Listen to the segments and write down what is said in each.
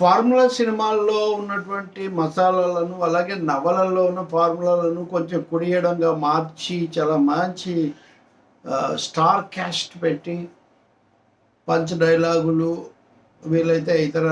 Formula సినిమాల్లో ఉన్నటువంటి మసాలాలను అలాగే నవలల్లో ఉన్న ఫార్ములాలను కొంచెం కుడియడంగా మార్చి చాలా మంచి స్టార్ క్యాస్ట్ పెట్టి పంచ్ డైలాగులు వీలైతే ఇతర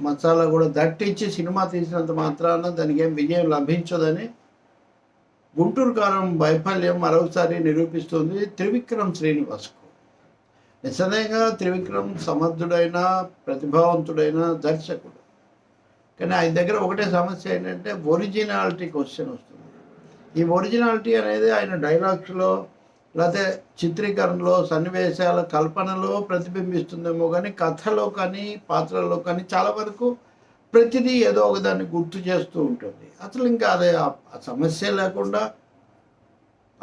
మసాలా కూడా దట్టించి సినిమా తీసినంత మాత్రాన దానికి ఏం విజయం లభించదని గుంటూరు కారం వైఫల్యం మరొకసారి నిరూపిస్తుంది త్రివిక్రమ్ శ్రీనివాస్కు. నిజంగా త్రివిక్రమ్ సమర్థుడైన ప్రతిభావంతుడైన దర్శకుడు. కానీ ఆయన దగ్గర ఒకటే సమస్య ఏంటంటే ఒరిజినాలిటీ క్వశ్చన్ వస్తుంది. ఈ ఒరిజినాలిటీ అనేది ఆయన డైలాగ్స్లో లేకపోతే చిత్రీకరణలో సన్నివేశాల కల్పనలో ప్రతిబింబిస్తుందేమో కానీ కథలో కానీ పాత్రలో కానీ చాలా వరకు ప్రతిదీ ఏదో ఒకదాన్ని గుర్తు చేస్తూ ఉంటుంది. అసలు ఇంకా అదే ఆ- సమస్య లేకుండా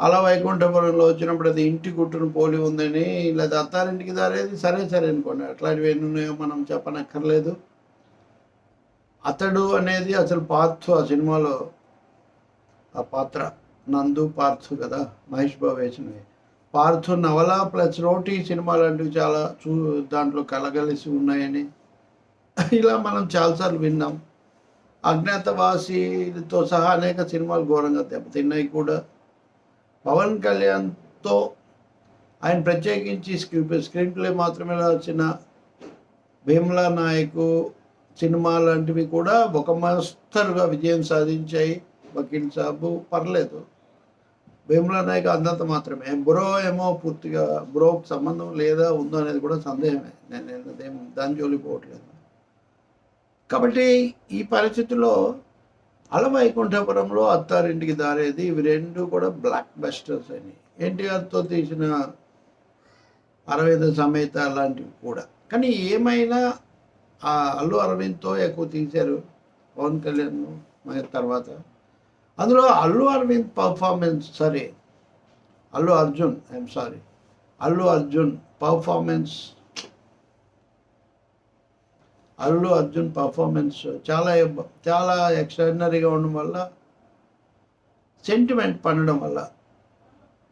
అలా వైకుంఠపురంలో వచ్చినప్పుడు అది ఇంటి గుట్టును పోలి ఉందని లేదా అత్తారింటికి దారేది సరే సరే అనుకోండి. అట్లాంటివి ఎన్ని ఉన్నాయో మనం చెప్పనక్కర్లేదు. అతడు అనేది అసలు పార్థు ఆ సినిమాలో ఆ పాత్ర. నందు పార్థు కదా మహేష్ బాబు వేసినవి. పార్థు నవల ప్లస్ రోటీ సినిమా లాంటివి చాలా చూ దాంట్లో కలగలిసి ఉన్నాయని. ఇలా మనం చాలాసార్లు విన్నాం. అజ్ఞాతవాసితో సహా అనేక సినిమాలు ఘోరంగా దెబ్బతిన్నాయి కూడా. పవన్ కళ్యాణ్తో ఆయన ప్రత్యేకించి స్క్రీన్ స్క్రీన్ ప్లే మాత్రమే వచ్చిన భీమ్లా నాయకు సినిమా లాంటివి కూడా ఒక మస్తరుగా విజయం సాధించాయి వకీల్ సాబు. పర్లేదు. భీమ్లా నాయక్ అందంత మాత్రమే. బ్రో ఏమో పూర్తిగా బ్రోకి సంబంధం లేదా ఉందో అనేది కూడా సందేహమే. నేను దాని జోలిపోవట్లేదు కాబట్టి ఈ పరిస్థితుల్లో అలవైకుంఠపురంలో అత్తారింటికి దారేది ఇవి రెండు కూడా బ్లాక్ బస్టర్స్ అని. ఎన్టీఆర్తో తీసిన అరవింద సమేత లాంటివి కూడా. కానీ ఏమైనా ఆ అల్లు అరవింద్తో ఎక్కువ తీశారు? పవన్ కళ్యాణ్ మన తర్వాత. అందులో అల్లు అరవింద్ పర్ఫార్మెన్స్ సరే Allu Arjun I'm sorry Allu Arjun performance Allu Arjun performance చాలా చాలా ఎక్స్ట్రాడినరీగా ఉండడం వల్ల సెంటిమెంట్ పండడం వల్ల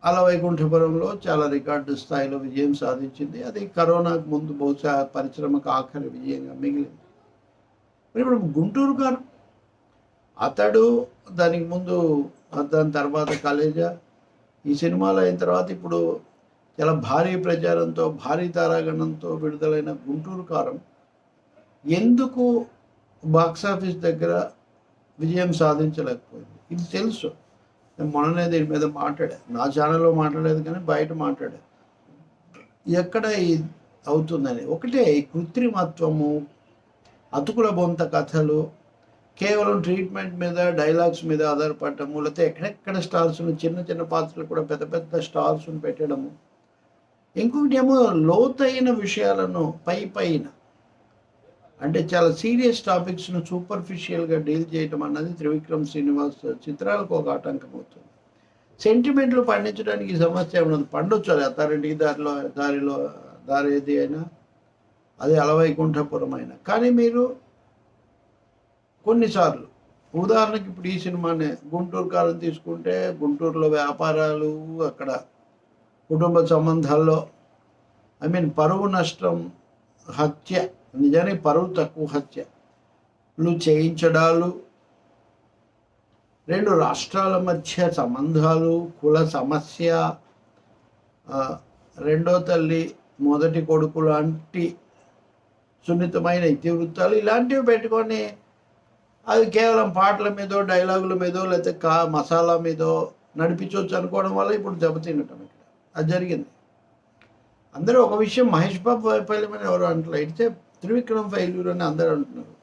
అలా వైకుంఠపురంలో చాలా రికార్డు స్థాయిలో విజయం సాధించింది. అది కరోనాకు ముందు బహుశా పరిశ్రమకు ఆఖరి విజయంగా మిగిలింది. మరి ఇప్పుడు గుంటూరు గారు అతడు దానికి ముందు దాని తర్వాత కాలేజా? ఈ సినిమాలు అయిన తర్వాత ఇప్పుడు చాలా భారీ ప్రచారంతో భారీ తారాగణంతో విడుదలైన గుంటూరు కారం ఎందుకు బాక్సాఫీస్ దగ్గర విజయం సాధించలేకపోయింది? ఇది తెలుసు. నేను మొన్ననే దీని మీద మాట్లాడా. నా ఛానల్లో మాట్లాడలేదు కానీ బయట మాట్లాడా. ఎక్కడ ఇది అవుతుందని? ఒకటే ఈ కృత్రిమత్వము అతుకుల బొంత కథలు కేవలం ట్రీట్మెంట్ మీద డైలాగ్స్ మీద ఆధారపడటము లేకపోతే ఎక్కడెక్కడ స్టార్స్ను చిన్న చిన్న పాత్రలు కూడా పెద్ద పెద్ద స్టార్స్ను పెట్టడము. ఇంకొకటి ఏమో లోతైన విషయాలను పై పైన అంటే చాలా సీరియస్ టాపిక్స్ను సూపర్ఫిషియల్గా డీల్ చేయటం అన్నది త్రివిక్రమ్ శ్రీనివాస్ చిత్రాలకు ఒక ఆటంకం అవుతుంది. సెంటిమెంట్లు పండించడానికి ఈ సమస్య ఉన్నది పండొచ్చు అది. అత్తారింటికి దారిలో దారిలో దారి ఏది అయినా అది అలవైకుంఠపురం అయినా. కానీ మీరు కొన్నిసార్లు ఉదాహరణకి ఇప్పుడు ఈ సినిమానే గుంటూరు కాలం తీసుకుంటే గుంటూరులో వ్యాపారాలు అక్కడ కుటుంబ సంబంధాల్లో ఐ మీన్ పరువు నష్టం హత్య నిజానికి పరువు తక్కువ హత్యలు చేయించడాలు రెండు రాష్ట్రాల మధ్య సంబంధాలు కుల సమస్య రెండో తల్లి మొదటి కొడుకు లాంటి సున్నితమైన ఇతివృత్తాలు ఇలాంటివి పెట్టుకొని అది కేవలం పాటల మీదో డైలాగుల మీదో లేకపోతే కా మసాలా మీదో నడిపించవచ్చు అనుకోవడం వల్ల ఇప్పుడు దెబ్బతినటం ఇక్కడ. అది జరిగింది. అందరూ ఒక విషయం మహేష్ బాబు వైఫల్యం అని ఎవరు అంటలే అయితే త్రివిక్రమ్ ఫెయిల్యూర్ అని అందరూ అంటున్నారు.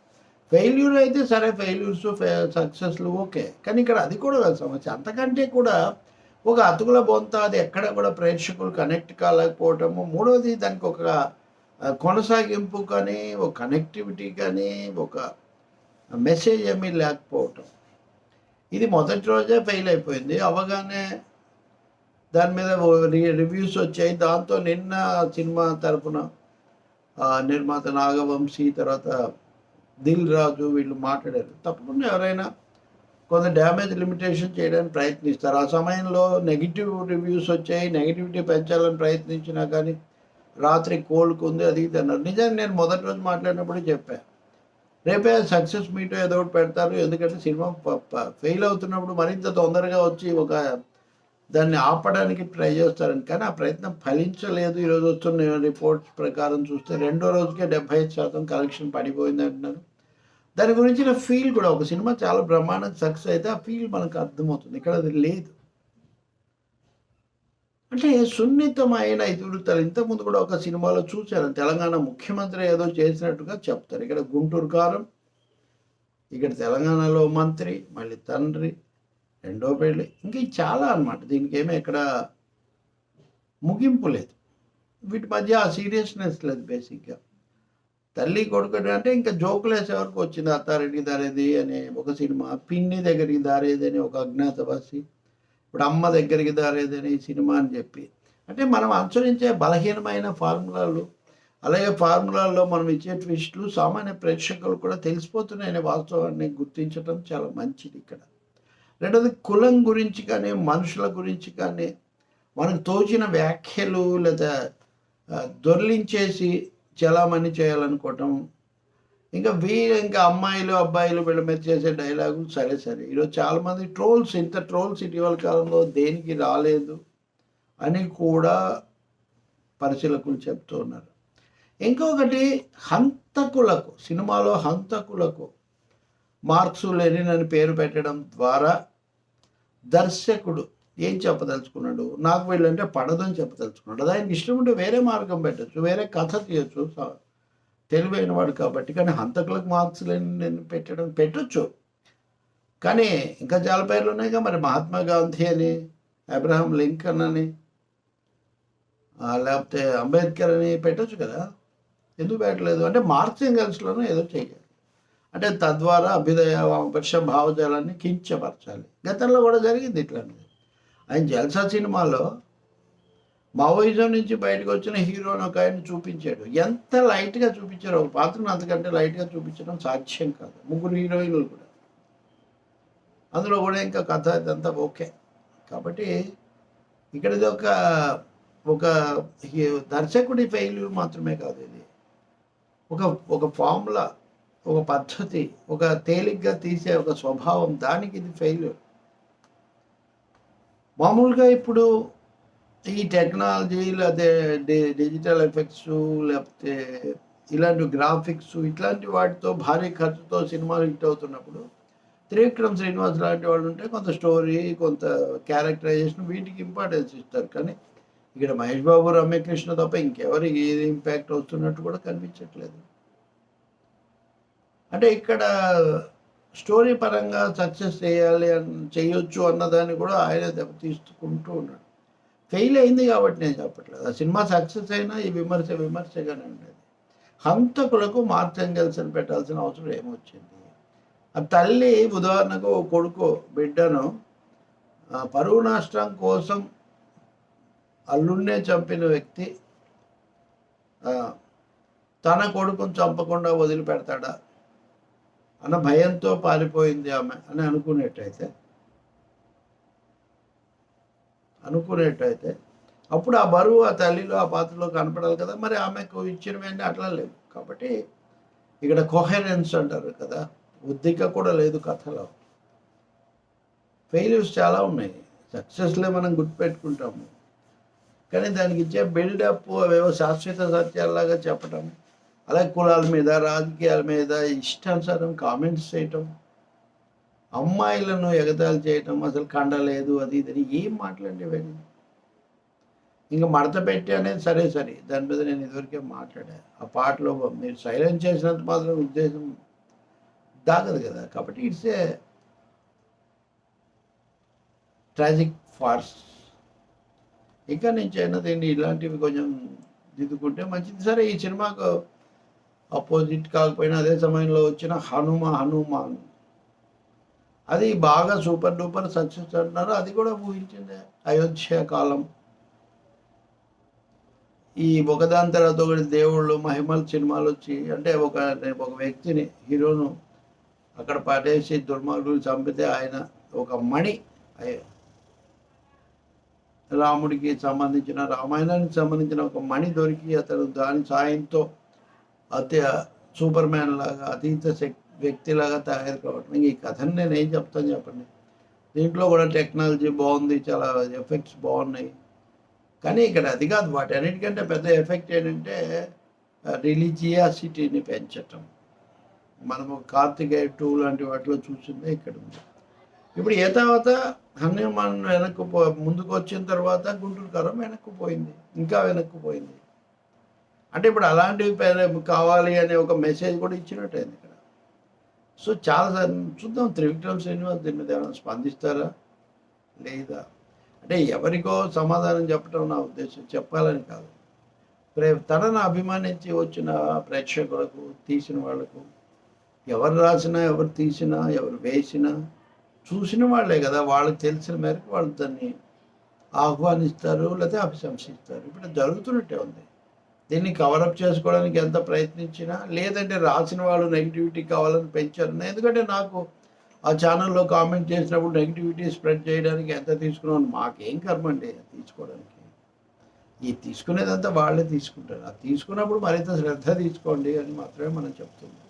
ఫెయిల్యూర్ అయితే సరే ఫెయిల్యూర్స్ సక్సెస్లు ఓకే. కానీ ఇక్కడ అది కూడా సమస్య. అంతకంటే కూడా ఒక అతుకుల బొంత అది ఎక్కడ కూడా ప్రేక్షకులు కనెక్ట్ కాలేకపోవటము. మూడవది దానికి ఒక కొనసాగింపు కానీ ఒక కనెక్టివిటీ కానీ ఒక మెసేజ్ ఏమీ లేకపోవటం. ఇది మొదటి రోజే ఫెయిల్ అయిపోయింది. అవగానే దాని మీద రి- రివ్యూస్ వచ్చాయి. దాంతో నిన్న సినిమా తరపున నిర్మాత నాగవంశీ తర్వాత దిల్ రాజు వీళ్ళు మాట్లాడారు. తప్పకుండా ఎవరైనా కొంత డ్యామేజ్ లిమిటేషన్ చేయడానికి ప్రయత్నిస్తారు. ఆ సమయంలో నెగిటివ్ రివ్యూస్ వచ్చాయి. నెగిటివిటీ పెంచాలని ప్రయత్నించినా కానీ రాత్రి కోలుకుంది అది ఇది అన్నారు. నిజానికి నేను మొదటి రోజు మాట్లాడినప్పుడు చెప్పాను రేపే సక్సెస్ మీట్ ఏదో ఒకటి పెడతారు. ఎందుకంటే సినిమా ఫెయిల్ అవుతున్నప్పుడు మరింత తొందరగా వచ్చి ఒక దాన్ని ఆపడానికి ట్రై చేస్తారని. కానీ ఆ ప్రయత్నం ఫలించలేదు. ఈరోజు వస్తున్న రిపోర్ట్స్ ప్రకారం చూస్తే రెండో రోజుకే డెబ్బై ఐదు శాతం కలెక్షన్ పడిపోయింది అంటున్నారు. దాని గురించిన ఫీల్ కూడా ఒక సినిమా చాలా బ్రహ్మాండంగా సక్సెస్ అయితే ఆ ఫీల్ మనకు అర్థమవుతుంది. ఇక్కడ అది లేదు. అంటే సున్నితమైన ఇతివృత్తాలు ఇంతకుముందు కూడా ఒక సినిమాలో చూశాను తెలంగాణ ముఖ్యమంత్రి ఏదో చేసినట్టుగా చెప్తారు. ఇక్కడ గుంటూరు కారం ఇక్కడ తెలంగాణలో మంత్రి మళ్ళీ తండ్రి రెండో పెళ్ళి ఇంకా ఇది చాలా అనమాట దీనికి ఏమీ ఇక్కడ ముగింపు లేదు. వీటి మధ్య ఆ సీరియస్నెస్ లేదు బేసిక్గా తల్లి కొడుకు అంటే ఇంకా జోకులేసే వరకు వచ్చింది. అత్తారెడ్డికి దారేది అనే ఒక సినిమా పిన్ని దగ్గరికి దారేది అని ఒక అజ్ఞాతవాసి ఇప్పుడు అమ్మ దగ్గరికి దారేది అని సినిమా అని చెప్పి. అంటే మనం అనుసరించే బలహీనమైన ఫార్ములాలు అలాగే ఫార్ములాల్లో మనం ఇచ్చే ట్విస్టులు సామాన్య ప్రేక్షకులు కూడా తెలిసిపోతున్నాయనే వాస్తవాన్ని గుర్తించడం చాలా మంచిది ఇక్కడ. రెండోది కులం గురించి కానీ మనుషుల గురించి కానీ మనకు తోచిన వ్యాఖ్యలు లేదా దొర్లించేసి చలామణి చేయాలనుకోవటం. ఇంకా వీళ్ళు ఇంకా అమ్మాయిలు అబ్బాయిలు వీళ్ళ మీద చేసే డైలాగు సరే సరే. ఈరోజు చాలామంది ట్రోల్స్ ఇంత ట్రోల్స్ ఇటీవల కాలంలో దేనికి రాలేదు అని కూడా పరిశీలకులు చెప్తూ ఉన్నారు. ఇంకొకటి హంతకులకు సినిమాలో హంతకులకు మార్క్స్ లెనిన్ అని పేరు పెట్టడం ద్వారా దర్శకుడు ఏం చెప్పదలుచుకున్నాడు? నాకు వీళ్ళంటే పడదని చెప్పదలుచుకున్నాడు. అది ఆయన ఇష్టం ఉంటే వేరే మార్గం పెట్టచ్చు వేరే కథ తీయచ్చు స- తెలివైన వాడు కాబట్టి. కానీ హంతకులకు మార్క్స్ నేను పెట్టడం పెట్టొచ్చు. కానీ ఇంకా చాలా పేర్లు ఉన్నాయిగా మరి మహాత్మా గాంధీ అని అబ్రహాం లింకన్ అని లేకపోతే అంబేద్కర్ అని పెట్టచ్చు కదా? ఎందుకు పెట్టలేదు? అంటే మార్క్స్ ఎంగల్స్లోనూ ఏదో చేయాలి అంటే తద్వారా అభ్యుదయ వామపక్ష భావజాలాన్ని కించపరచాలి. గతంలో కూడా జరిగింది ఇట్లాంటిది. ఆయన జల్సా సినిమాలో మావోయిజం నుంచి బయటకు వచ్చిన హీరోని ఒక ఆయన చూపించాడు. ఎంత లైట్గా చూపించారు? ఒక పాత్రను అంతకంటే లైట్గా చూపించడం సాధ్యం కాదు. ముగ్గురు హీరోయిన్లు కూడా. అందులో కూడా ఇంకా కథ ఇదంతా ఓకే. కాబట్టి ఇక్కడ ఇది ఒక ఒక హీ- దర్శకుడి ఫెయిల్యూర్ మాత్రమే కాదు ఇది. ఒక ఒక ఫార్ములా. ఒక పద్ధతి ఒక తేలిగ్గా తీసే ఒక స్వభావం దానికి ఇది ఫెయిల్యూర్ మామూలుగా ఇప్పుడు ఈ టెక్నాలజీ లేకపోతే డిజిటల్ ఎఫెక్ట్స్ లేకపోతే ఇలాంటి గ్రాఫిక్స్ ఇట్లాంటి వాటితో భారీ ఖర్చుతో సినిమాలు హిట్ అవుతున్నప్పుడు త్రివిక్రమ్ శ్రీనివాస్ లాంటి వాళ్ళు ఉంటే కొంత స్టోరీ కొంత క్యారెక్టరైజేషన్ వీటికి ఇంపార్టెన్స్ ఇస్తారు. కానీ ఇక్కడ మహేష్ బాబు రమ్యకృష్ణ తప్ప ఇంకెవరికి ఏది ఇంపాక్ట్ అవుతున్నట్టు కూడా కనిపించట్లేదు. అంటే ఇక్కడ స్టోరీ పరంగా సక్సెస్ చేయాలి అని చేయొచ్చు అన్నదాన్ని కూడా ఆయన దెబ్బతీసుకుంటూ ఉన్నాడు. ఫెయిల్ అయింది కాబట్టి నేను చెప్పట్లేదు. ఆ సినిమా సక్సెస్ అయినా ఈ విమర్శ విమర్శగానే ఉండేది. హంతకులకు మార్చంగల్స్ పెట్టాల్సిన అవసరం ఏమొచ్చింది? ఆ తల్లి ఉదాహరణకు కొడుకు బిడ్డను పరువు నష్టం కోసం అల్లున్నే చంపిన వ్యక్తి తన కొడుకును చంపకుండా వదిలిపెడతాడా? అన్న భయంతో పారిపోయింది ఆమె అని అనుకునేట్టయితే అనుకునేట్టయితే అప్పుడు ఆ బరువు ఆ తల్లిలో ఆ పాత్రలో కనపడాలి కదా మరి ఆమెకు ఇచ్చినవన్నీ అట్లా లేవు. కాబట్టి ఇక్కడ కొహెరెన్స్ అంటారు కదా ఉద్దిక కూడా లేదు కథలో. ఫెయిల్యూర్స్ చాలా ఉన్నాయి. సక్సెస్లే మనం గుర్తుపెట్టుకుంటాము. కానీ దానికి ఇచ్చే బిల్డప్ అవేవో శాశ్వత సత్యాల్లాగా చెప్పటం అలాగే కులాల మీద రాజకీయాల మీద ఇష్టానుసారం కామెంట్స్ చేయటం అమ్మాయిలను ఎగతాళి చేయటం అసలు కండలేదు అది ఇది అని ఏం మాట్లాడేవని ఇంకా మడత పెట్టి అనేది సరే సరే. దాని మీద నేను ఇదివరకే మాట్లాడా. ఆ పాటలో మీరు సైలెంట్ చేసినంత మాత్రం ఉద్దేశం దాగదు కదా. కాబట్టి ఇట్స్ ఏ ట్రాజిక్ ఫార్స్ ఇంకా నుంచి అయినా తిండి ఇలాంటివి కొంచెం దిద్దుకుంటే మంచిది. సరే ఈ సినిమాకు అపోజిట్ కాకపోయినా అదే సమయంలో వచ్చిన హనుమ హనుమాన్. అది బాగా సూపర్ డూపర్ సక్సెస్ అంటున్నారు. అది కూడా ఊహించిందే. అయోధ్య కాలం. ఈ ఒకదాని తర్వాత ఒకటి దేవుళ్ళు మహిమల్ సినిమాలు వచ్చి అంటే ఒక ఒక వ్యక్తిని హీరోను అక్కడ పడేసి దుర్మార్గులు చంపితే ఆయన ఒక మణి. రాముడికి సంబంధించిన రామాయణానికి సంబంధించిన ఒక మణి దొరికి అతను దాని సాయంతో అతి సూపర్ మ్యాన్ లాగా అతీత శక్ వ్యక్తిలాగా తయారు కావటం. ఈ కథని నేను ఏం చెప్తాను చెప్పండి. దీంట్లో కూడా టెక్నాలజీ బాగుంది చాలా ఎఫెక్ట్స్ బాగున్నాయి. కానీ ఇక్కడ అది కాదు వాటి అన్నిటికంటే పెద్ద ఎఫెక్ట్ ఏంటంటే రిలీజియాసిటీని పెంచటం. మనము కార్తికేయ టూ లాంటి వాటిలో చూసిందే ఇక్కడ ఉంది. ఇప్పుడు ఏ తర్వాత హనుమాన్ వెనక్కు పో ముందుకు వచ్చిన తర్వాత గుంటూరు కరం వెనక్కు పోయింది ఇంకా వెనక్కు పోయింది. అంటే ఇప్పుడు అలాంటివి కావాలి అనే ఒక మెసేజ్ కూడా ఇచ్చినట్టయింది ఇక్కడ. సో చాలా చూద్దాం త్రివిక్రమ్ శ్రీనివాస్ దీని మీద ఏమైనా స్పందిస్తారా? లేదా? అంటే ఎవరికో సమాధానం చెప్పడం నా ఉద్దేశం చెప్పాలని కాదు. ప్రే తనను అభిమానించి వచ్చిన ప్రేక్షకులకు తీసిన వాళ్ళకు ఎవరు రాసినా ఎవరు తీసినా ఎవరు వేసినా చూసిన వాళ్ళే కదా వాళ్ళకి తెలిసిన మేరకు వాళ్ళు దాన్ని ఆహ్వానిస్తారు లేకపోతే అభిశంసిస్తారు. ఇప్పుడు జరుగుతున్నట్టే ఉంది. దీన్ని కవరప్ చేసుకోవడానికి ఎంత ప్రయత్నించినా లేదంటే రాసిన వాళ్ళు నెగిటివిటీ కావాలని పెంచారు. ఎందుకంటే నాకు ఆ ఛానల్లో కామెంట్ చేసినప్పుడు నెగిటివిటీ స్ప్రెడ్ చేయడానికి ఎంత తీసుకున్నాను మాకేం కర్మ అండి తీసుకోవడానికి. ఈ తీసుకునేదంతా వాళ్ళే తీసుకుంటారు. అది తీసుకున్నప్పుడు మరింత శ్రద్ధ తీసుకోండి అని మాత్రమే మనం చెప్తున్నాం.